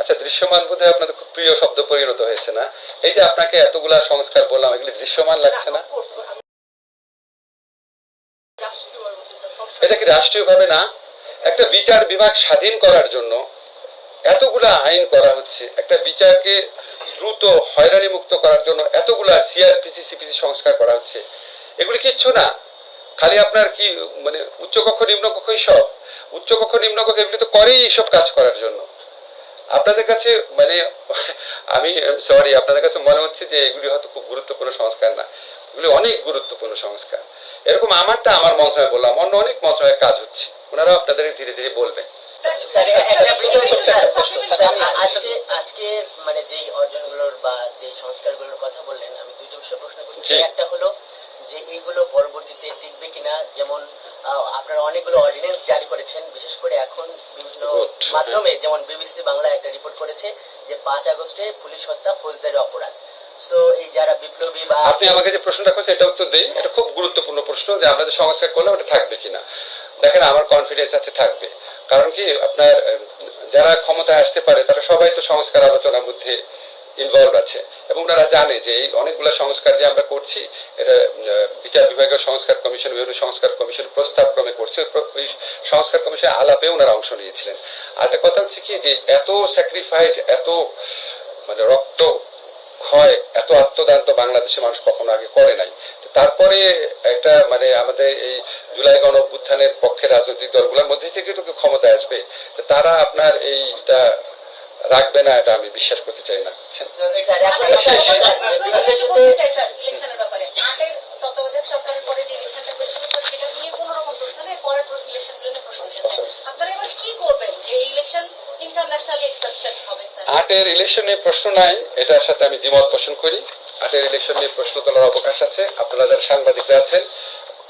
আচ্ছা দৃশ্যমান বোধহয় আপনাদের খুব প্রিয় শব্দ পরিণত হয়েছে না? এই যে আপনাকে এতগুলা সংস্কার বললাম, এগুলি দৃশ্যমান লাগছে না? এটা কি না? একটা বিচার বিভাগ স্বাধীন করার জন্য এতগুলা আইন করা হচ্ছে, একটা বিচারকে দ্রুত হয়রানি মুক্ত করার জন্য এতগুলা সিআরপিসি সিপিসি সংস্কার করা হচ্ছে। এগুলি কিচ্ছু না। খালি আপনার কি মানে উচ্চকক্ষ নিম্নকক্ষই সব উচ্চকক্ষ, নিম্নকক্ষ এগুলি তো করেই এইসব কাজ করার জন্য। আপনাদের কাছে মানে আমি সরি আপনাদের কাছে মনে হচ্ছে যে এগুলি হয়তো খুব গুরুত্বপূর্ণ সংস্কার না। এগুলি অনেক গুরুত্বপূর্ণ সংস্কার। এরকম আমারটা আমার মন্ত্রণালয় বললাম অন্য অনেক মন্ত্রণালয়ের কাজ হচ্ছে। ওনারা আপনাদের ধীরে ধীরে বলবেন। আজকে আজকে মানে যে অর্জনগুলোর বা যে সংস্কারগুলোর কথা বললেন আমি দুইটা বিষয়ে প্রশ্ন করতে চাই জি। একটা হলো যে এইগুলো পরবর্তীতে টিকবে কিনা যেমন আহ, আপনারা অনেকগুলো অর্ডিন্যান্স জারি করেছেন বিশেষ করে এখন. মাধ্যমে যেমন বিবিসি বাংলা একটা রিপোর্ট করেছে যে পাঁচ আগস্টে পুলিশ হত্যা ফৌজদারি অপরাধ। তো এই যারা বিপ্লবী বা আপনি আমাকে যে প্রশ্নটা করছেন, এটা উত্তর দেই। এটা খুব গুরুত্বপূর্ণ প্রশ্ন যে আমরা যে সংস্কার করলাম ওটা থাকবে কিনা? দেখেন, আমার কনফিডেন্স আছে থাকবে। কারণ কি, আপনার যারা ক্ষমতায় আসতে পারে, তারা সবাই তো সংস্কার আলোচনার মধ্যে ইনভলভ আছে। এবং ওনারা জানে যে এই অনেকগুলো সংস্কার যে আমরা করছি, এটা বিচার বিভাগীয় সংস্কার কমিশন বিভিন্ন সংস্কার কমিশন প্রস্তাব ক্রমে করছে। ওই সংস্কার কমিশন আলাপে ওনারা অংশ নিয়েছিলেন। আর একটা কথা হচ্ছে কি, যে এত স্যাক্রিফাইস এত মানে রক্ত, ক্ষয়, এত আত্মদান তো বাংলাদেশের মানুষ কখনো আগে করে নাই। তারপরে একটা মানে আমাদের এই জুলাই গণ পক্ষে রাজনৈতিক দলগুলোর মধ্যে থেকে তো কেউ ক্ষমতায় আসবে। তারা আপনার এইটা রাখবে না, এটা আমি বিশ্বাস করতে চাই না। আটের ইলেকশন নিয়ে প্রশ্ন নাই, এটার সাথে আমি দ্বিমত পোষণ করি। আটের ইলেকশন নিয়ে প্রশ্ন তোলার অবকাশ আছে। আপনারা যারা সাংবাদিকরা আছেন,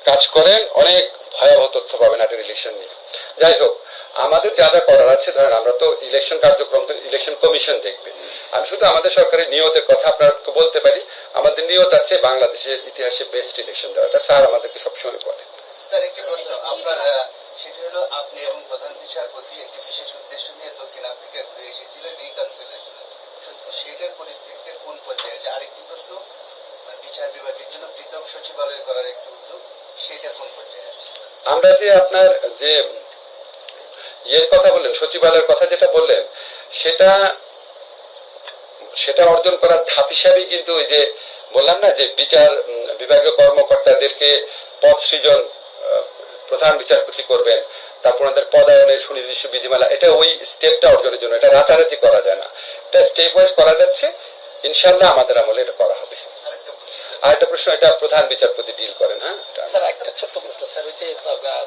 কাজ করেন, অনেক ভয়াবহ তথ্য পাবেন আটের ইলেকশন নিয়ে। যাই হোক আমাদের যা যা করার আছে ধরেন আমরা তো ইলেকশন কার্যক্রম তো ইলেকশন কমিশন দেখবে। আমি শুধু আমাদের সরকারের নিয়তের কথা আপনাকে বলতে পারি। আমাদের নিয়ত আছে বাংলাদেশের ইতিহাসে বেস্ট ইলেকশন দেওয়া এটা স্যার আমাদেরকে সবসময় বলে স্যার একটি প্রশ্ন। আপনার সেটি হলো আপনি এবং প্রধান বিচারপতি একটি বিশেষ উদ্দেশ্য নিয়ে দক্ষিণ আফ্রিকা ঘুরে এসেছিলেন রিকনসিলেশন সেটার পরিস্থিতিতে কোন পর্যায়ে আছে আরেকটি প্রশ্ন বিচার বিভাগের জন্য পৃথক সচিবালয় করার একটি উদ্যোগ সেটা কোন পর্যায়ে আছে? আমরা যে আপনার যে ইয়ের কথা বললেন সচিবালয়ের কথা যেটা বললেন সেটা সেটা অর্জন করার ধাপ হিসাবেই কিন্তু ওই যে বললাম না যে বিচার বিভাগীয় কর্মকর্তাদেরকে পদ সৃজন প্রধান বিচারপতি করবেন তারপর ওনাদের পদায়নের সুনির্দিষ্ট বিধিমালা এটা ওই স্টেপটা অর্জনের জন্য এটা রাতারাতি করা যায় না। এটা স্টেপ ওয়াইজ করা যাচ্ছে ইনশাল্লাহ আমাদের আমলে এটা করা হবে। আর একটা প্রশ্ন এটা প্রধান বিচারপতি ডিল করেন হ্যাঁ? স্যার একটা ছোট্ট প্রশ্ন স্যার ওই যে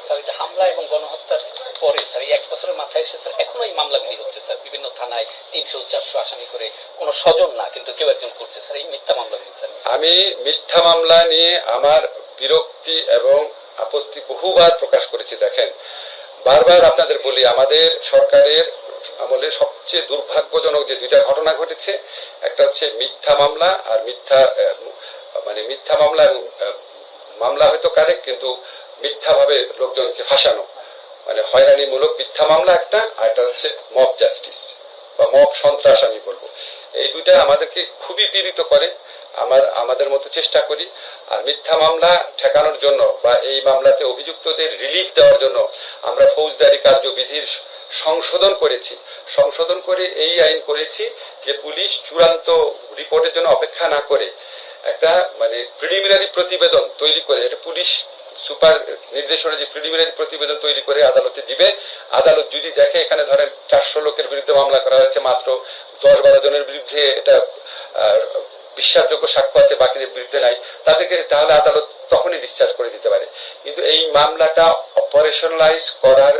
স্যার যে হামলা এবং গণহত্যার পরে, স্যার, এই এক বছরের মাথায় এসে, স্যার, এখনও এই মামলাগুলি হচ্ছে, স্যার। বিভিন্ন থানায় তিনশো, চারশো আসামি করে কোনো স্বজন না, কিন্তু কেউ একজন করছে, স্যার, এই মিথ্যা মামলাগুলি স্যার। আমি মিথ্যা মামলা নিয়ে আমার বিরক্তি এবং আপত্তি বহুবার প্রকাশ করেছি, দেখেন। বারবার আপনাদের বলি, আমাদের সরকারের আমলে সবচেয়ে দুর্ভাগ্যজনক যে দুইটা ঘটনা ঘটেছে, একটা হচ্ছে মিথ্যা মামলা আর মিথ্যা মানে মিথ্যা মামলা মামলা হয়তো কারেক্ট, কিন্তু মিথ্যাভাবে লোকজনকে ফাঁসানো। মানে হয়রানিমূলক মিথ্যা মামলা একটা, আর একটা হচ্ছে মব জাস্টিস বা মব সন্ত্রাস আমি বলব। এই দুইটা আমাদেরকে খুবই পীড়িত করে। আমার, আমাদের মতো চেষ্টা করি, আর মিথ্যা মামলা ঠেকানোর জন্য বা এই মামলাতে অভিযুক্তদের রিলিফ দেওয়ার জন্য আমরা ফৌজদারি কার্যবিধির সংশোধন করেছি। সংশোধন করে এই আইন করেছি যে পুলিশ চূড়ান্ত রিপোর্টের জন্য অপেক্ষা না করে একটা মানে প্রিলিমিনারি প্রতিবেদন তৈরি করে এটা পুলিশ সুপার নির্দেশনা যে প্রিলিমিনারি প্রতিবেদন তৈরি করে আদালতে দিবে আদালত যদি দেখে এখানে ধরেন চারশো লোকের বিরুদ্ধে মামলা করা হয়েছে মাত্র দশ বারো জনের বিরুদ্ধে এটা বিশ্বাসযোগ্য সাক্ষ্য আছে বাকিদের বিরুদ্ধে নাই তাদেরকে তাহলে আদালত তখনই ডিসচার্জ করে দিতে পারে। কিন্তু এই মামলাটা অপারেশনালাইজ করার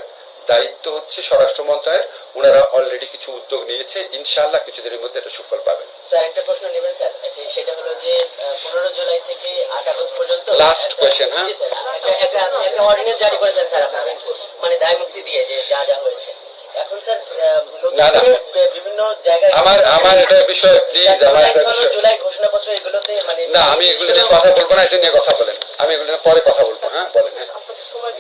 দায়িত্ব হচ্ছে স্বরাষ্ট্র মন্ত্রণালয়ের ওনারা অলরেডি কিছু উদ্যোগ নিয়েছে ইনশাআল্লাহ কিছুদিনের মধ্যে এটা সুফল পাবেন। স্যার একটা প্রশ্ন নেবেন স্যার। আচ্ছা, সেটা হলো যে পনেরো জুলাই থেকে আট আগস্ট পর্যন্ত একটা- question, হ্যাঁ? জি, স্যার, একটা- একটা একটা অর্ডিনেন্স জারি করেছেন স্যার আপনারা মানে দায় মুক্তি দিয়ে যে যা যা হয়েছে। এখন স্যার আহ, নতুন না, না। করে বে- বিভিন্ন জায়গায় আমার আমার এটা বিষয়ে প্লিজ আমার এটা বিষয়। জুলাই ঘোষণাপত্র এগুলোতে মানে না আমি এগুলো নিয়ে কথা বলব না এটা নিয়ে কথা বলেন। আমি এগুলো নিয়ে পরে কথা বলব হ্যাঁ বলেন হ্যাঁ। সময়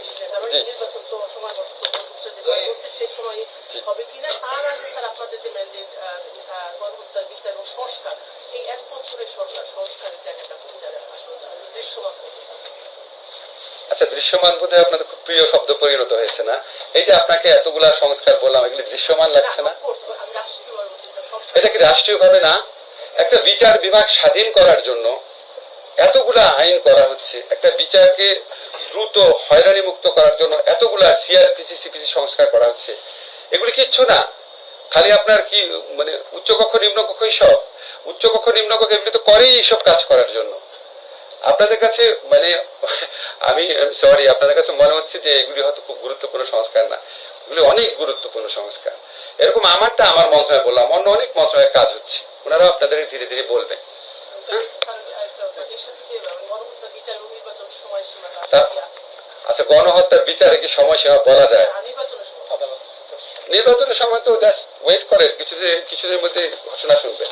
জি। হবে কিনা তার আগে স্যার আপনাদের যে ম্যান্ডেট বিচার এবং সংস্কার এই এক বছরের সরকার সংস্কারের জায়গাটা কোন জায়গায় আসলে দৃশ্যমান করতেছে আচ্ছা দৃশ্যমান বোধ হয় আপনাদের খুব প্রিয় শব্দ পরিণত হয়েছে না? এই যে আপনাকে এতগুলা সংস্কার বললাম, এগুলি দৃশ্যমান লাগছে না? এটা কি রাষ্ট্রীয়ভাবে না? একটা বিচার বিভাগ স্বাধীন করার জন্য এতগুলা আইন করা হচ্ছে, একটা বিচারকে দ্রুত হয়রানি মুক্ত করার জন্য এতগুলা সিআরপিসি সিপিসি সংস্কার করা হচ্ছে, এগুলি কিচ্ছু না। খালি আপনার কি মানে উচ্চকক্ষ নিম্নকক্ষই সব উচ্চকক্ষ, নিম্নকক্ষ এগুলি তো করেই এইসব কাজ করার জন্য। আপনাদের কাছে মানে আমি সরি আপনাদের কাছে মনে হচ্ছে যে এগুলি হয়তো খুব গুরুত্বপূর্ণ সংস্কার না। এগুলি অনেক গুরুত্বপূর্ণ সংস্কার। এরকম আমারটা আমার মন্ত্রণালয় বললাম অন্য অনেক মন্ত্রণালয়ের কাজ হচ্ছে। ওনারা আপনাদের ধীরে ধীরে বলবেন। স্যার, আরেকটা কথা, এর সাথে যে গণহত্যার বিচার এবং নির্বাচন সময়সীমাটা তা- কি আছে আচ্ছা গণহত্যার বিচারে কি সময়সীমা বলা যায়? নির্বাচনের সময় তো জাস্ট ওয়েট করেন কিছুদিন কিছুদিনের মধ্যে ঘোষণা শুনবেন।